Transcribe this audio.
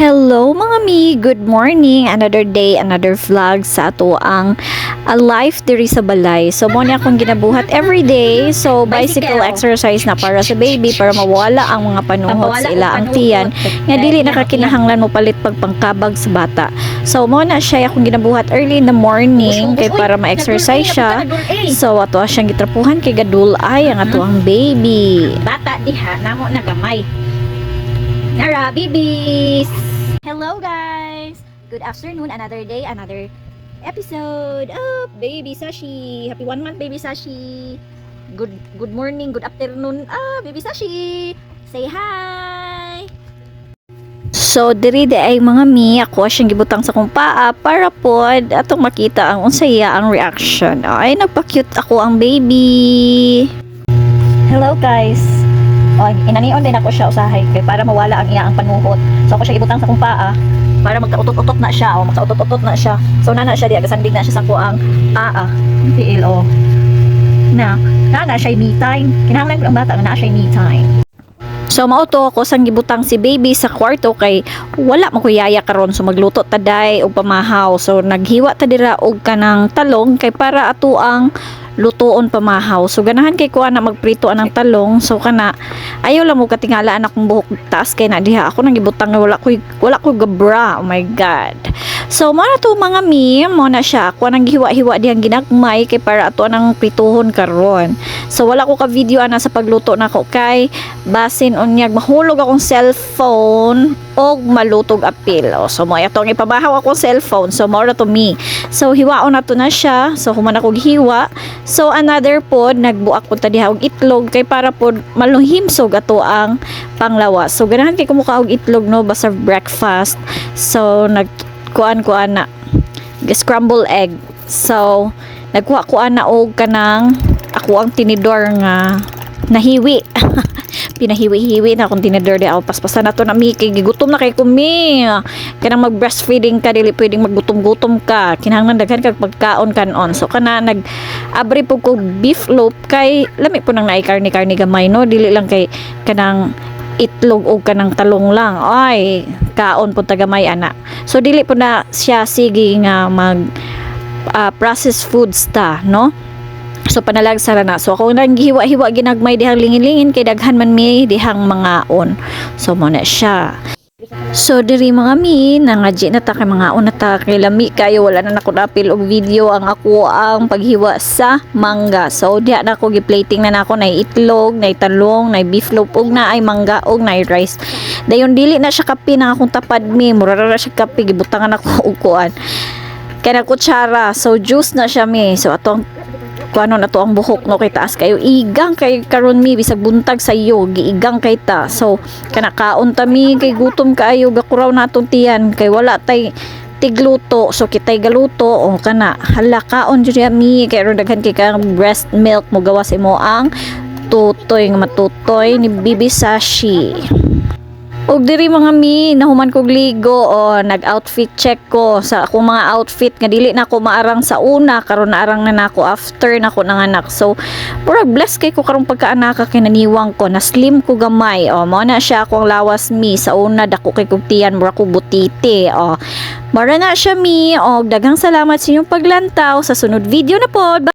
Hello mga mi, good morning. Another day, another vlog sa ato ang a life diri sa balay. So mo niya akong ginabuhat every day. So bicycle, Bicycle. exercise na para sa baby para mawala ang mga panuhot sa ila ang tiyan. Nga dili nakakinahanglan mo palit pag pangkabag sa bata. So mo na siya akong ginabuhat early in the morning kay para ma-exercise siya. So ato siyang gitrapuhan kay gadul ay ang ato ang baby. Bata diha, namo na gamay. Nara, bibis! Hello guys! Good afternoon, another day, another episode of Baby Sashi. Happy one month Baby Sashi. Good good morning, good afternoon. Ah, Baby Sashi. Say hi. So, diri di ay mga mi, ako siyang gibutang sa kong paa para pod atong makita ang unsaya ang reaction. Ay, nagpa-cute ako ang baby. Hello guys. O, inanion din ako siya usahay kay para mawala ang iya ang panuhot. So ako siya ibutang sa kong paa para magkautot-utot na siya o magkautot-utot na siya. So nana siya diya gasandig na siya sa kuang paa. Tiil o. Na, nana siya me time. Kinahanglan ko ang bata na siya me time. So mauto ako sang gibutang si baby sa kwarto kay wala mo kuyaya karon so magluto taday og pamahaw. So naghiwa ta dira og kanang talong kay para ato ang lutoon pamahaw. So ganahan kay kuha na magprito anang talong. So kana ayaw lang mo katingala anak kong buhok taas kay na diha ako nang gibutang wala ko wala ko gabra. Oh my god. So mo na to mga mi, mo na siya. Ako nang hiwa-hiwa diyang ginagmay kay para ato nang prituhon karon. So wala ko ka video ana sa pagluto nako kay basin unyag mahulog akong cellphone og malutog apil. O, so mo atong ipabahaw akong cellphone. So more na to me. So hiwaon na to na siya. So human akong hiwa. So another pod nagbuak po ta diha og itlog kay para pod maluhimsog ato ang panglawas. So ganahan kay kumuka og itlog no basta breakfast. So nag kuan-kuan na scramble egg. So nagkuha-kuha na og kanang ako ang tinidor nga nahiwi. Pinahiwi-hiwi na akong tinidor di ako paspasan na to na mi gigutom na kay kumi. Kanang mag breastfeeding ka dili pwedeng maggutom-gutom ka. Kinahanglan daghan kag pagkaon kanon. So kana nag abri po ko beef loaf kay lami po nang naay karni-karni gamay no dili lang kay kanang itlog o kanang talong lang. Ay, kaon po tagamay ana. So dili po na siya sige nga mag ah, processed foods ta, no? So panalagsa na na. So ako nang hiwa-hiwa ginagmay dihang lingin-lingin kay daghan man mi dihang mga on. So mo na siya. So diri mga mi nangadji na ta kay mga una ta kay lami kayo wala na nako napil og video ang ako ang paghiwa sa mangga. So diha na ko gi-plating na nako na itlog, na talong, na beef loaf ug na ay mangga ug na rice. Dayon dili na siya kape na akong tapad mi, mura ra siya kape gibutangan ako og kuan. Kaya na kutsara, so juice na siya mi. So atong kuano na to ang buhok no? Kay taas kayo. Igang kay karon mi bisag buntag sa iyo. Giigang kay ta. So kana kaon ta mi kay gutom kaayo gakuraw na atong tiyan. Kay wala tay tigluto so kitay galuto o kana. Hala kaon jud mi kay ron daghan kay kang breast milk mo gawas imo ang tutoy nga matutoy ni Bibi Sashi Og diri mga mi, nahuman kog ligo o nag-outfit check ko sa akong mga outfit nga dili na ako maarang sa una karon naarang na nako after nako nanganak. So, murag bless kay ko karong pagkaanak kay naniwang ko na slim ko gamay. O mao na siya akong lawas mi sa una dako kay kog tiyan mura ko butite. O Mara na siya mi og daghang salamat sa inyong paglantaw sa sunod video na pod.